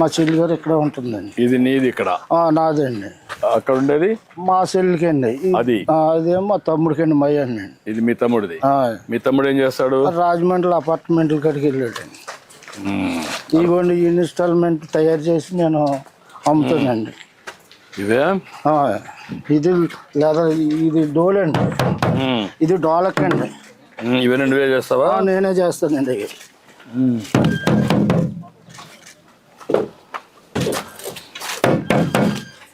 మా చెల్లి గారు ఇక్కడ ఉంటుందండి. ఇది నీది ఇక్కడ? నాదండి అక్కడ ఉండేది? మా చెల్లికి అండి. అది? అదేమో మా తమ్ముడికి అండి మయ్య అండి. ఇది మీ తమ్ముడిది? మీ తమ్ముడు ఏం చేస్తాడు? రాజమండ్రి అపార్ట్మెంట్ల కాడికి వెళ్ళాడండి. ఇదిగోండి ఈ ఇన్స్టాల్మెంట్ తయారు చేసి నేను అమ్ముతానండి. ఇదే? ఇది లేదా ఇది డోల్ అండి. ఇది డోలక్ అండి. ఇవన్నీ నువ్వే చేస్తావా? నేనే చేస్తానండి ఇవి. ఉమ్.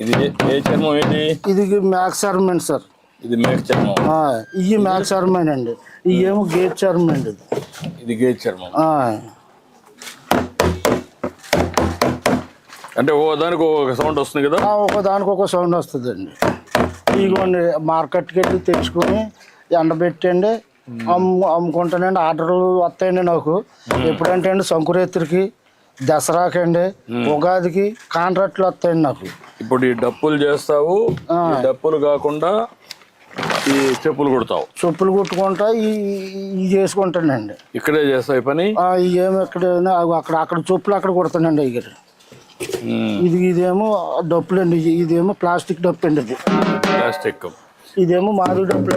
ఇది ఏ- చర్మం ఏంటి? ఇది మ్యాక్స్ అర్మెంట్ సార్. ఇది మేక చర్మం. ఆ, ఇవి మ్యాక్స్ అర్మెంట్ అండి. ఇవి ఏమో గేట్ చర్మెంట్ ఇది. ఇది గేజ్ చర్మం. అంటే ఓ దానికి ఒక సౌండ్ వస్తుంది కదా? ఒక దానికి ఒక సౌండ్ వస్తుందండి. ఇదిగోండి మార్కెట్కి వెళ్ళి తెచ్చుకొని ఎండబెట్టండి అమ్ము అమ్ముకుంటానండి. ఆర్డర్లు వస్తాయండి నాకు. ఎప్పుడంటే అండి సంకురేత్రికి దసరాకండి ఉగాదికి కాంట్రాక్ట్లు వస్తాయండి నాకు. ఇప్పుడు ఈ డప్పులు చేస్తావు ఈ డప్పులు కాకుండా ఈ చెప్పులు కుడతావు. చెప్పులు కుట్టుకుంటా ఈ ఇవి చేసుకుంటానండి. ఇక్కడే చేస్తావు ఈ పని? ఏమో ఎక్కడ అక్కడ అక్కడ చెప్పులు అక్కడ కుడతానండి ఉమ్. ఇది ఇదేమో డప్పులు అండి ఇదేమో ప్లాస్టిక్ డప్పు అండి ఇది. ప్లాస్టిక్. ఇదేమో మాది డప్పులు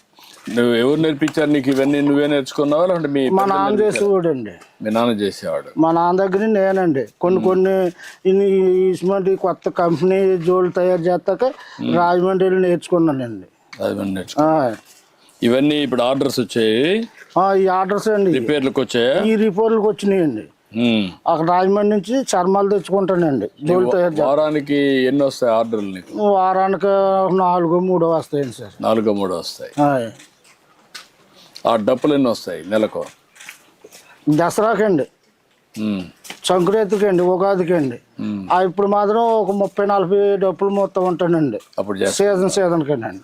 నువ్వు ఎవరు నేర్పించారు నీకు ఇవన్నీ నువ్వే నేర్చుకున్నావా? లేదంటే మీ మా నాన్న? చేసేవాడండి. మీ నాన్న చేసేవాడు. మా నాన్న దగ్గర నేనండి. కొన్ని కొన్ని ఇటువంటి కొత్త కంపెనీ జోళ్ళు తయారు చేస్తాక రాజమండ్రి వెళ్ళి నేర్చుకున్నానండి అది మనం నేర్చుకో ఆ. ఇవన్నీ ఇప్పుడు ఆర్డర్స్ వచ్చాయి? ఆ, ఈ ఆర్డర్స్ అండి. రిపేర్లకు వచ్చాయా? ఈ రిపోర్ట్లకు వచ్చినాయండి. ఉమ్. అక్కడ రాజమండ్రి నుంచి చర్మాలు తెచ్చుకుంటానండి. జోళ్ళు తయారు చేస్తాను వారానికి ఎన్ని వస్తాయి ఆర్డర్లు నీకు? వారానికి నాలుగు మూడో వస్తాయండి సార్. నాలుగో మూడో వస్తాయి. ఆయ్. ఆ డప్పులు ఎన్ని వస్తాయి నెలకు? దసరాకండి. సంక్రాంతికి అండి ఉగాదికి అండి ఇప్పుడు మాత్రం ఒక ముప్పై నలభై డబ్బులు మొత్తం ఉంటానండి. అప్పుడు సీజన్ సీజన్కి అండి.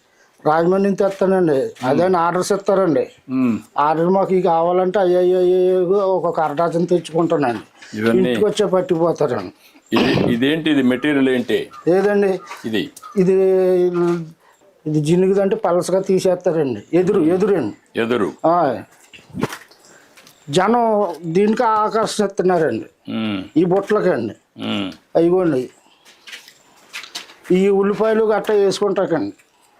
రాజమండ్రి నుంచి తెస్తానండి. అదే ఆర్డర్స్ ఇస్తారండి. ఆర్డర్ మాకు ఇవి కావాలంటే అయ్యో ఒక కరటాచం తెచ్చుకుంటానండి. ఇంటికి వచ్చే పట్టిపోతారండి ఇది ఇదేంటి? ఇది మెటీరియల్ ఏంటి? ఏదండి? ఇది. ఇది ఇది జినుగుదంటే పలసగా తీసేస్తారండి. ఎదురు ఎదురండి. ఎదురు. జనం దీనికి ఆకర్షిస్తున్నారండి. ఈ బుట్టలకండి. ఉమ్. అయిగోండి ఈ ఉల్లిపాయలు గట్ట వేసుకుంటాకండి.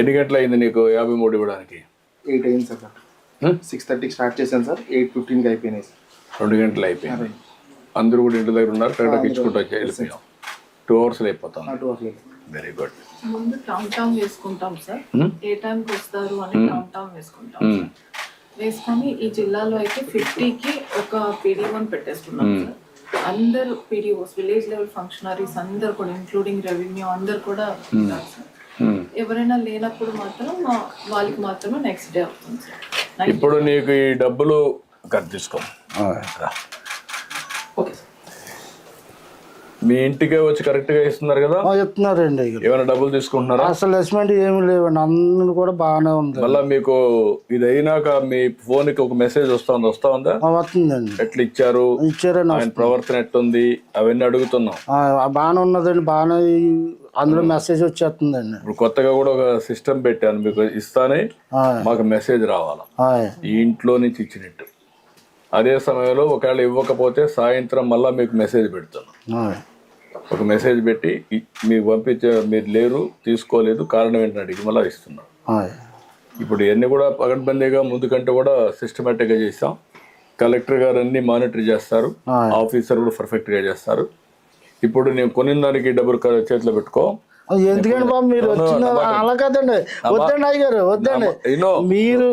ఎన్ని గంటలు అయింది నీకు యాభై మూడు ఇవ్వడానికి? ఎయిట్ అయింది సార్? సిక్స్ థర్టీకి స్టార్ట్ చేశాను సార్ ఎయిట్ ఫిఫ్టీన్కి అయిపోయినాయి సార్. రెండు గంటలు అయిపోయింది. అందరూ కూడా ఇంటి దగ్గర ఉన్నారు కరెక్ట్గా ఇచ్చుకుంటూ వచ్చి వెళ్ళిపోయాం. టూ అవర్స్లో అయిపోతాం. టూ అవర్స్ వెరీ గుడ్ ముందు కౌంట్ డౌన్ వేసుకుంటాం సార్. ఏ టైంకి వస్తారు అని కౌంట్ డౌన్ వేసుకుంటాం. వేసుకొని ఈ జిల్లాలో అయితే ఫిఫ్టీకి ఒక పీడీ వన్ పెట్టేసుకున్నాం సార్. అందరు పీడీఓస్ విలేజ్ లెవెల్ ఫంక్షనరీస్ అందరు కూడా ఇంక్లూడింగ్ రెవెన్యూ అందరు కూడా సార్. ఎవరైనా లేనప్పుడు మాత్రం మా- వాళ్ళకి మాత్రమే నెక్స్ట్ డే అవుతుంది. ఇప్పుడు నీకు ఈ డబ్బులు కట్ తీసుకో రా. ఓకే సార్ మీ ఇంటికే వచ్చి కరెక్ట్గా ఇస్తున్నారు కదా? ఇక. ఏమైనా డబ్బులు తీసుకుంటున్నారా? అసలు అసెస్మెంట్ ఏమి లేవండి అందరూ కూడా బాగానే ఉంది మళ్ళా మీకు ఇది అయినాక మీ ఫోన్కి ఒక మెసేజ్ వస్తుంది వస్తా ఉందా వస్తుందండి. ఎట్లా ఇచ్చారు? ఇచ్చారండి ఆయన ప్రవర్తన ఎట్టుంది? అవన్నీ అడుగుతున్నాం. బాగానే ఉన్నదండి బాగానే అందులో మెసేజ్ వచ్చేస్తుందండి. ఇప్పుడు కొత్తగా కూడా ఒక సిస్టమ్ పెట్టాను మీకు ఇస్తానే మాకు మెసేజ్ రావాలా? ఈ ఇంట్లో నుంచి ఇచ్చినట్టు. అదే సమయంలో ఒకవేళ ఇవ్వకపోతే సాయంత్రం మళ్ళా మీకు మెసేజ్ పెడుతున్నాం. ఆ, ఒక మెసేజ్ పెట్టి మీకు పంపించే మీరు లేరు తీసుకోలేదు కారణం ఏంటని అడిగి మళ్ళీ ఇస్తున్నాం. ఇప్పుడు ఇవన్నీ కూడా పగడ్బందీగా ముందు కంటే కూడా సిస్టమేటిక్గా చేసాం కలెక్టర్ గారు అన్ని మానిటర్ చేస్తారు. ఆఫీసర్ కూడా పర్ఫెక్ట్గా చేస్తారు. ఇప్పుడు నేను కొనిన దానికి డబ్బులు చేతిలో పెట్టుకో. బాబు మీరు వచ్చిన అలా కదండి. వద్దండి అయ్యారు వద్దండి. ఇనో మీరు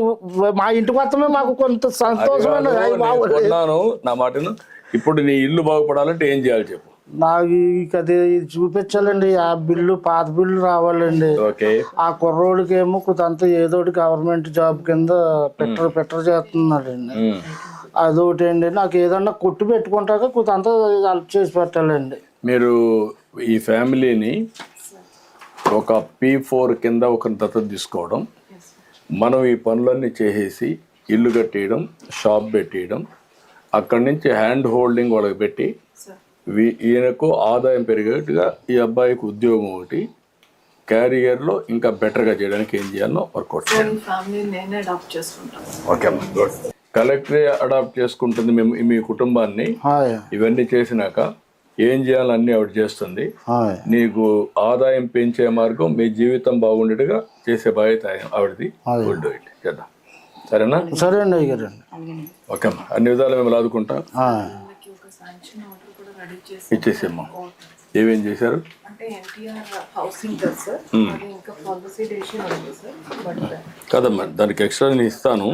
మా ఇంటికి వస్తమే మాకు కొంత సంతోషం అండి అయ్య బాబు. నేను కొన్నాను నా మాటను. ఇప్పుడు నీ ఇల్లు బాగుపడాలంటే ఏం చేయాలి చెప్పు. నాకు ఇక అది చూపించాలండి. ఆ బిల్లు పాత బిల్లు రావాలండి. ఓకే. ఆ కుర్రోడికి ఏమో కొంత ఏదో గవర్నమెంట్ జాబ్ కింద పెట్టరు పెట్టరు చేస్తున్నాడండి. అదొకటి అండి నాకు ఏదన్నా కొట్టు పెట్టుకుంటాక కొంత హెల్ప్ చేసి పెట్టాలండి. మీరు ఈ ఫ్యామిలీని ఒక పీ ఫోర్ కింద ఒక దత్తత తీసుకోవడం మనం ఈ పనులన్నీ చేసేసి ఇల్లు కట్టేయడం షాప్ పెట్టేయడం అక్కడి నుంచి హ్యాండ్ హోల్డింగ్ వాళ్ళకి పెట్టి ఈయనకు ఆదాయం పెరిగేట్టుగా ఈ అబ్బాయికి ఉద్యోగం ఒకటి క్యారియర్లో ఇంకా బెటర్గా చేయడానికి ఏం చేయాలో వర్కౌట్ సో ఈ ఫ్యామిలీ నేనే అడాప్ట్ చేసుకుంటాను. Okay good. కలెక్టరే అడాప్ట్ చేసుకుంటుంది మేము మీ కుటుంబాన్ని. హాయ్. ఇవన్నీ చేసినాక ఏం చేయాలన్నీ ఆవిడ చేస్తుంది. హాయ్. నీకు ఆదాయం పెంచే మార్గం మీ జీవితం బాగుండేట్టుగా చేసే బాధ్యత ఆవిడది. గుడ్ ఇట్ చేద్దాం. సరేనా? సరే అండి ఓకే అమ్మా అన్ని విధాలు మేము ఆదుకుంటాం ఇచ్చేసేమ్మా ఏమేం చేశారు? కదమ్మా దానికి ఎక్స్ట్రా నేను ఇస్తాను.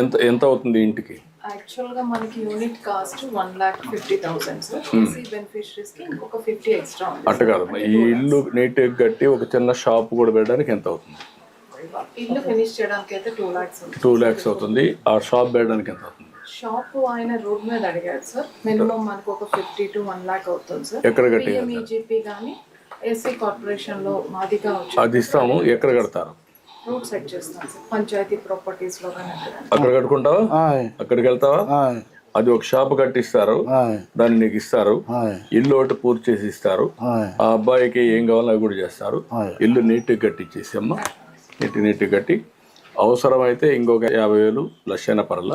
ఎంత ఎంత అవుతుంది ఇంటికి? యాక్చువల్గా మనకి unit cost one lakh fifty thousand sir. EC బెనిఫిషరీస్కి ఇంకొక ఫిఫ్టీ ఎక్స్ట్రా ఉంది అట్ట కాదమ్మా ఈ ఇల్లు నీట్గా కట్టి ఒక చిన్న షాప్ కూడా పెట్టడానికి ఎంత అవుతుంది? ఇల్లు ఫినిష్ చేయడానికి అయితే టూ ఉంది. టూ ల్యాక్స్ అవుతుంది. ఆ షాప్ పెట్టడానికి ఎంత అవుతుంది? షాప్ ఆయన రోడ్ మీద అడిగారు సార్. మినిమం మనకు ఒక ఫిఫ్టీ టు వన్ లాక్ అవుతుంది సార్. ఎక్కడ పిఎంఈజీపీ కానీ ఎస్సీ కార్పొరేషన్లో మాదిగా వచ్చి అది ఇస్తాము. ఎక్కడ కడతారు? రూట్ సెట్ చేస్తాం సార్. పంచాయతీ ప్రాపర్టీస్లో కానీ అక్కడ. కట్టుకుంటావా? అక్కడికి వెళ్తావా? అది ఒక షాప్ కట్టిస్తారు. దాన్ని నీకు ఇస్తారు. ఇల్లు ఒకటి పూర్తి చేసి ఇస్తారు. ఆ అబ్బాయికి ఏం కావాలో అవి కూడా చేస్తారు. ఇల్లు నీట్గా కట్టించేసి అమ్మ. నీట్ నీట్గా కట్టి. అవసరమైతే ఇంకొక యాభై వేలు లక్షైన పరల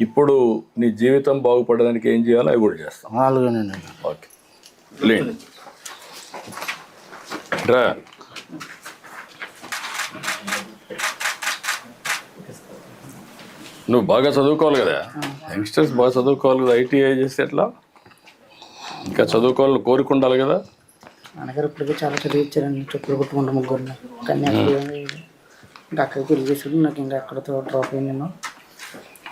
ఇప్పుడు నీ జీవితం బాగుపడడానికి ఏం చేయాలో అవి కూడా చేస్తాం. అలాగేనండి ఓకే. లేండి. రా. నువ్వు బాగా చదువుకోవాలి కదా? యంగ్స్టర్స్ బాగా చదువుకోవాలి కదా? ఐటీఐ చేస్తే ఎట్లా? ఇంకా చదువుకోవాలని కోరిక ఉండాలి కదా? నాన్నగారు ఇప్పటికే చాలా చదివించారండి చెప్పులు కుట్టుకుంటూ ముగ్గురిని. కానీ అక్కడికి చేసుకుని నాకు ఇంకా అక్కడతో డ్రాప్ అయ్యి నేను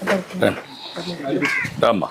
రండి రామ్మా